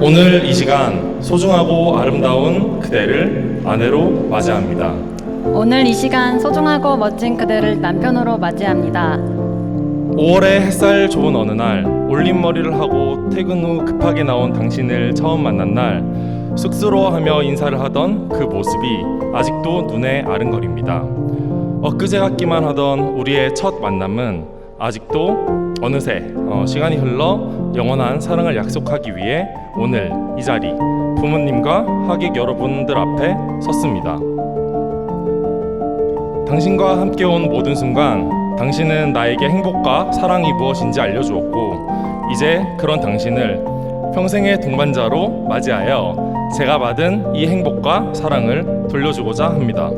오늘 이 시간 소중하고 아름다운 그대를 아내로 맞이합니다. 오늘 이 시간 소중하고 멋진 그대를 남편으로 맞이합니다. 5월의 햇살 좋은 어느 날 올림머리를 하고 퇴근 후 급하게 나온 당신을 처음 만난 날 쑥스러워하며 인사를 하던 그 모습이 아직도 눈에 아른거립니다. 엊그제 같기만 하던 우리의 첫 만남은 아직도 어느새 어, 시간이 흘러 영원한 사랑을 약속하기 위해 오늘 이 자리 부모님과 하객 여러분들 앞에 섰습니다. 당신과 함께 온 모든 순간 당신은 나에게 행복과 사랑이 무엇인지 알려주었고 이제 그런 당신을 평생의 동반자로 맞이하여 제가 받은 이 행복과 사랑을 돌려주고자 합니다.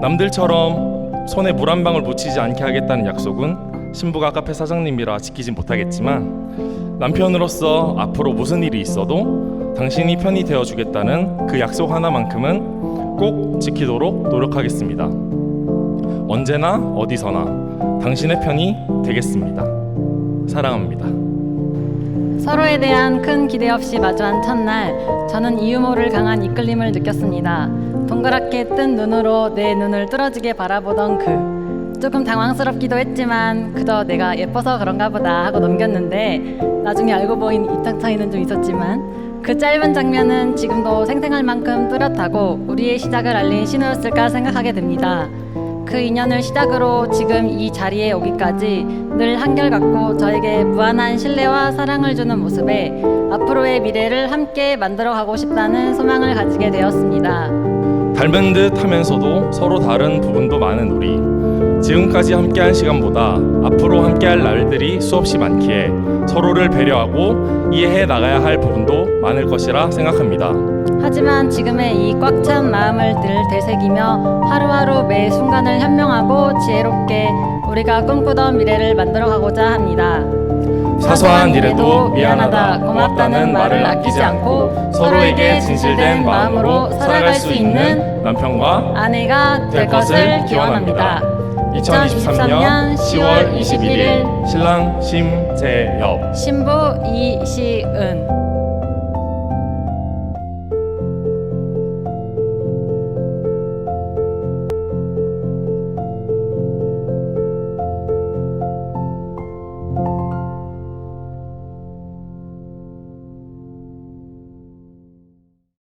남들처럼 손에 물 한 방울 묻히지 않게 하겠다는 약속은 신부가 카페 사장님이라 지키진 못하겠지만 남편으로서 앞으로 무슨 일이 있어도 당신이 편이 되어 주겠다는 그 약속 하나만큼은 꼭 지키도록 노력하겠습니다. 언제나 어디서나 당신의 편이 되겠습니다. 사랑합니다. 서로에 대한 큰 기대 없이 마주한 첫날, 저는 이유 모를 강한 이끌림을 느꼈습니다. 동그랗게 뜬 눈으로 내 눈을 뚫어지게 바라보던 그. 조금 당황스럽기도 했지만 그저 내가 예뻐서 그런가 보다 하고 넘겼는데 나중에 알고 보인 입장 차이는 좀 있었지만 그 짧은 장면은 지금도 생생할 만큼 뚜렷하고 우리의 시작을 알린 신호였을까 생각하게 됩니다. 그 인연을 시작으로 지금 이 자리에 오기까지 늘 한결같고 저에게 무한한 신뢰와 사랑을 주는 모습에 앞으로의 미래를 함께 만들어 가고 싶다는 소망을 가지게 되었습니다. 닮은 듯 하면서도 서로 다른 부분도 많은 우리. 지금까지 함께한 시간보다 앞으로 함께할 날들이 수없이 많기에 서로를 배려하고 이해해 나가야 할 부분도 많을 것이라 생각합니다. 하지만 지금의 이 꽉 찬 마음을 늘 되새기며 하루하루 매 순간을 현명하고 지혜롭게 우리가 꿈꾸던 미래를 만들어가고자 합니다. 사소한 일에도 미안하다, 고맙다는 말을 아끼지 않고 서로에게 진실된 마음으로 살아갈 수 있는 남편과 아내가 될 것을 기원합니다. 2023년 10월 21일 신랑 심재엽. 신부 이시은